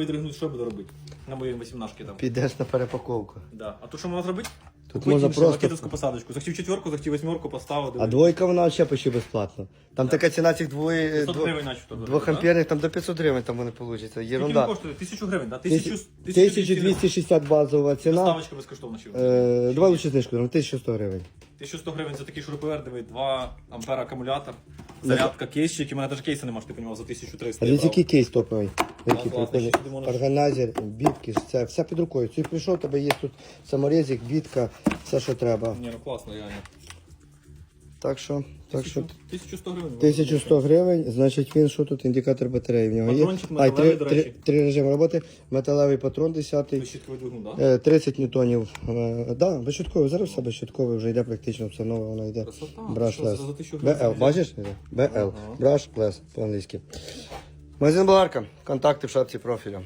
відригнуть, що я буду робити? На моїй 18 там. Підеш на перепаковку. Да. А то що можна зробити? Тут Купити можна просто- лакетовську посадочку. Захотів четверку, захотів восьмерку, поставив. А диви. двойка вона взагалі почти безплатно. Там така ціна цих двоє, 500 двох, гривень начебто. дорого, двох да? амперних, там до 500 гривень там вони вийде. Скільки він Єрунда. коштує? Тисячу гривень, да? Тисячу, 1260 базова ціна. Доставочка безкоштовна ще. Е, Давай лучше знижку, там 1100 гривень. 1100 гривень за такий шуруповерт, диви, 2 ампера акумулятор, зарядка, кейсчик, і в мене навіть кейси немає, що ти понімав, за 1300. А я брав. який кейс топовий. Який прикольний. Органайзер, бітки, все, все під рукою. Ти прийшов, у тебе є тут саморезик, бітка, все, що треба. Ні, ну класно, реально. Так що, так що 1100 гривень. 1100 гривень, значить він що тут, індикатор батареї в нього є. Патрончик А, і три, до три, речі. три режими роботи, металевий патрон 10 Безщитковий двигун, да? Е, 30 ньютонів. Е, Да, безщитковий. Зараз все безщитковий вже йде практично все нове, воно йде. Красота. Що, лес. за 1000 гривень BL, бачиш? BL. Ага. Лес по-англійськи. Магазин Баларка. Контакти в шапці профіля.